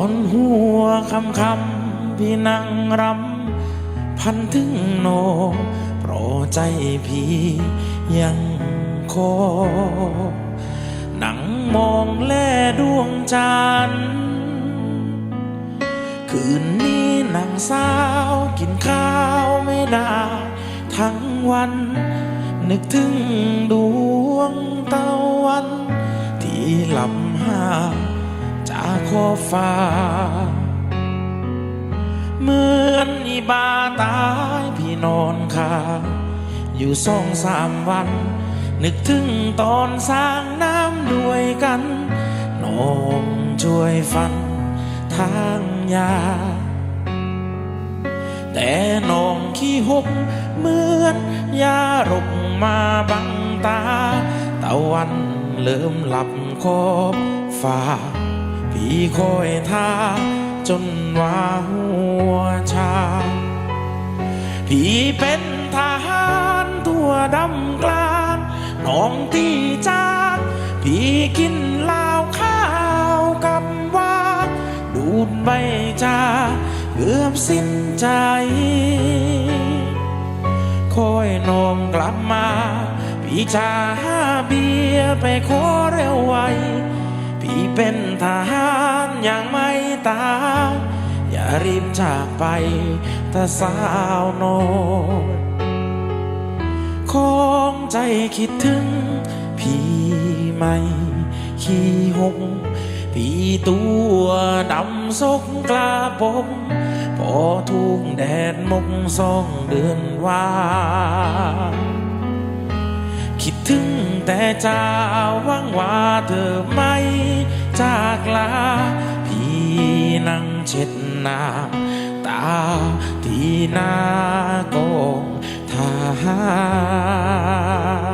อนหัวคำคำพี่นั่งรำพันถึงโนเพราะใจพี่ยังโค หนังมองแลดวงจันทร์คืนนี้นางสาวกินข้าวไม่ได้ ทั้งวัน นึกถึงดวงตะวัน ที่ลำหาจา ขอฟ้า เหมือนอีบาตายพี่นอนคาอยู่สองสามวัน นึกถึงตอนสร้างน้ำด้วยกันน้องช่วยฟันทางยา แต่น้องขี้หกเหมือนยารกมาบังตา ตะวันเริ่มหลับขอบฟ้า พี่คอยท่าจนว่าหัวชา พี่เป็นทหารตัวดำกลางน้องตีจากพี่กินเหล้าข้าวกับว่าดูดใบจาเกือบสิ้นใจ คอยน้องกลับมา พี่จะหาเบียร์ไปขอเร็วไว พี่เป็นทหารยังไม่ตายอย่ารีบจากไปถ้าสาวน้อยของใจคิดถึง พี่ไม่ขี้หงพี่ตัวดำซกกลาปมพอทุ่งแดดมกสองเดือนว่า คิดถึงแต่เจ้าวังว่าเธอไม่จากลา พี่นั่งเช็ดน้ำตาที่หน้ากองทหาร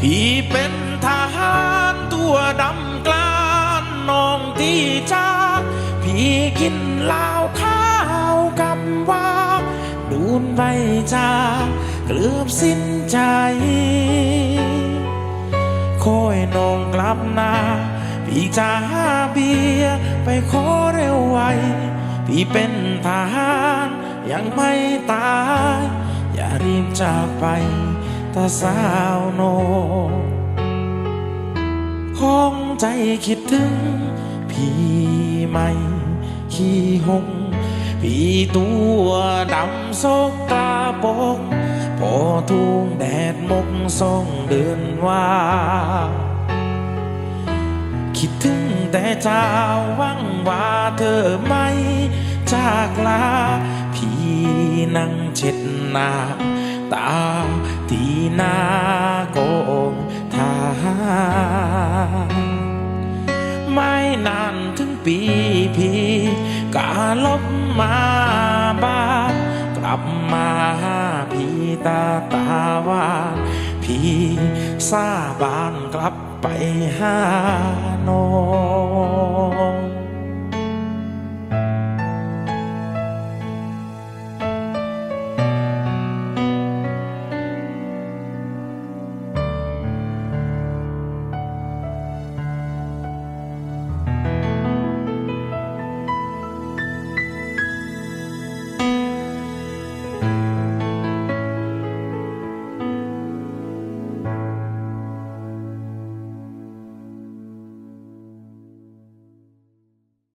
พี่เป็นทหารตัวดำกลานน้องที่จากพี่กินเหล้าข้าวกับว่าดูนใบจากเกือบสิ้นใจคอยน้องกลับนาพี่จะหาเบียร์ไปขอเร็วไวพี่เป็นทหารยังไม่ตาย อย่ารีบจากไป ตาสาวโนห้องใจคิดถึง พี่ไม่ ขี้หง พี่ตัวดำซกตาปก พอทุ่งแดดมกสองเดือนว่า คิดถึงแต่เจ้าวังว่าเธอไม่จากลา พี่นั่งเช็ดหน้า ตาที่นาโกงทหารไม่นานถึงปีพีกาลบมาบ้านกลับมาพี่ตาตาว่าพี่ซาบานกลับไปหาน้อง